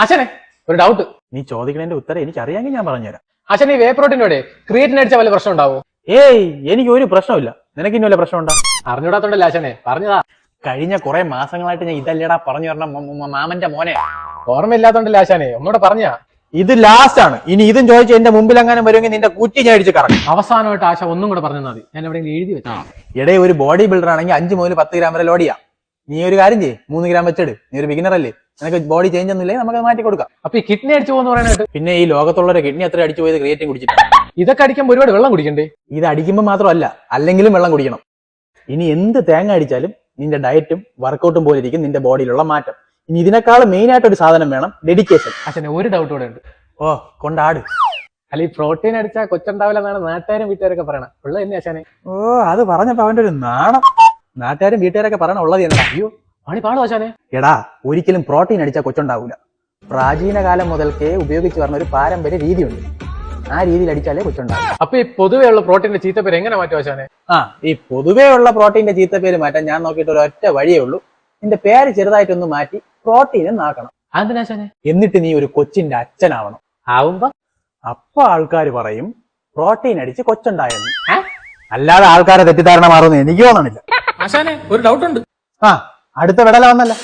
ആശാനെ ഒരു ഡൗട്ട് നീ ചോദിക്കണേന്റെ ഉത്തരം എനിക്ക് അറിയാമെങ്കിൽ ഞാൻ പറഞ്ഞുതരാം. അച്ഛൻ ഈ വേ പ്രോട്ടീനോടെ ക്രിയേറ്റിന് അടിച്ച വല്ല പ്രശ്നം ഉണ്ടാവോ? ഏയ് എനിക്ക് ഒരു പ്രശ്നമില്ല നിനക്ക് ഇനി വല്ല പ്രശ്നമുണ്ടോ? അറിഞ്ഞൂടാത്തോണ്ടല്ല അച്ഛനെ? പറഞ്ഞതാ. കഴിഞ്ഞ കുറെ മാസങ്ങളായിട്ട് ഞാൻ ഇതല്ലേടാ പറഞ്ഞു മ- മാമന്റെ മോനെ. ഓർമ്മയില്ലാത്തോണ്ടല്ലേ ആശാനെ ഒന്നുകൂടെ പറഞ്ഞാ. ഇത് ലാസ്റ്റ് ആണ്. ഇനി ഇതും ചോദിച്ചു എന്റെ മുമ്പിൽ അങ്ങനെ വരുമെങ്കിൽ നിന്റെ കുറ്റി ഞാൻ അടിച്ച് കറക്കും. അവസാനമായിട്ട് ആശ ഒന്നും കൂടെ പറഞ്ഞാൽ മതി. ഞാൻ എവിടെയെങ്കിലും എഴുതി വെച്ചാ. ഇടയെ ഒരു ബോഡി ബിൽഡർ ആണെങ്കിൽ അഞ്ച് മുതൽ പത്ത് ഗ്രാം വരെ ലോഡിയാ നീ ഒരു കാര്യം ചെയ്യേ. മൂന്ന് ഗ്രാം വെച്ചെടു. നീ ഒരു ബിഗിനർ അല്ലേ. നിനക്ക് ബോഡി ചേഞ്ച് ഒന്നും ഒന്നുമില്ലേ? നമുക്ക് മാറ്റി കൊടുക്കാം. അപ്പൊ ഈ കിഡ്നി അടിച്ചു പോകുന്ന പറയാനായിട്ട് പിന്നെ ഈ ലോകത്തുള്ള ഒരു കിഡ്നി അത്ര അടിച്ചു പോയത് ക്രിയേറ്റിംഗ് കുടിച്ചിട്ട്. ഇതൊക്കെ അടിക്കുമ്പോൾ ഒരുപാട് വെള്ളം കുടിക്കണ്ടേ? ഇത് അടിക്കുമ്പോൾ മാത്രമല്ല അല്ലെങ്കിലും വെള്ളം കുടിക്കണം. ഇനി എന്ത് തേങ്ങ അടിച്ചാലും നിന്റെ ഡയറ്റും വർക്കൗട്ടും പോലെ ഇരിക്കും നിന്റെ ബോഡിയിലുള്ള മാറ്റം. ഇനി ഇതിനേക്കാൾ മെയിൻ ആയിട്ട് ഒരു സാധനം വേണം ഡെഡിക്കേഷൻ അച്ഛനെ ഒരു ഡൗട്ട് കൂടെ ഉണ്ട്. ഓ കൊണ്ടാട്. അല്ല ഈ പ്രോട്ടീൻ അടിച്ചാൽ കൊച്ചുണ്ടാവില്ല എന്നാണ് നാട്ടുകാരും വീട്ടുകാരൊക്കെ പറയണം. ഉള്ളത് തന്നെ അച്ഛനെ. ഓ അത് പറഞ്ഞപ്പോ അവന്റെ ഒരു നാണം. നാട്ടുകാരും വീട്ടുകാരൊക്കെ പറയണ ഉള്ളത് എന്നാ അയ്യോ പണി പാടും ആശാനെ? എടാ ഒരിക്കലും പ്രോട്ടീൻ അടിച്ചാൽ കൊച്ചുണ്ടാവൂല. പ്രാചീന കാലം മുതൽക്കേ ഉപയോഗിച്ച് വരുന്ന ഒരു പാരമ്പര്യ രീതിയുണ്ട്. ആ രീതിയിൽ അടിച്ചാലേ കൊച്ചുണ്ടാവും. അപ്പൊ ഈ പൊതുവേ ഉള്ള പ്രോട്ടീന്റെ ചീത്തപ്പേര് എങ്ങനെ മാറ്റും ആശാനെ? ആ ഈ പൊതുവേ ഉള്ള പ്രോട്ടീന്റെ ചീത്ത പേര് മാറ്റാൻ ഞാൻ നോക്കിയിട്ട് ഒരു ഒറ്റ വഴിയേ ഉള്ളൂ. നിന്റെ പേര് ചെറുതായിട്ടൊന്ന് മാറ്റി പ്രോട്ടീൻ എന്നാക്കണം അതിനാശാനെ എന്നിട്ട് നീ ഒരു കൊച്ചിന്റെ അച്ഛനാവണം. ആവുമ്പോ? അപ്പൊ ആൾക്കാർ പറയും പ്രോട്ടീൻ അടിച്ച് കൊച്ചുണ്ടായെന്ന്? അല്ലാതെ ആൾക്കാരെ തെറ്റിദ്ധാരണ മാറുമെന്ന് എനിക്ക് തോന്നണില്ല. ആശാനെ ഒരു ഡൗട്ട് ഉണ്ട്. ആ അടുത്ത വിടല വന്നല്ല.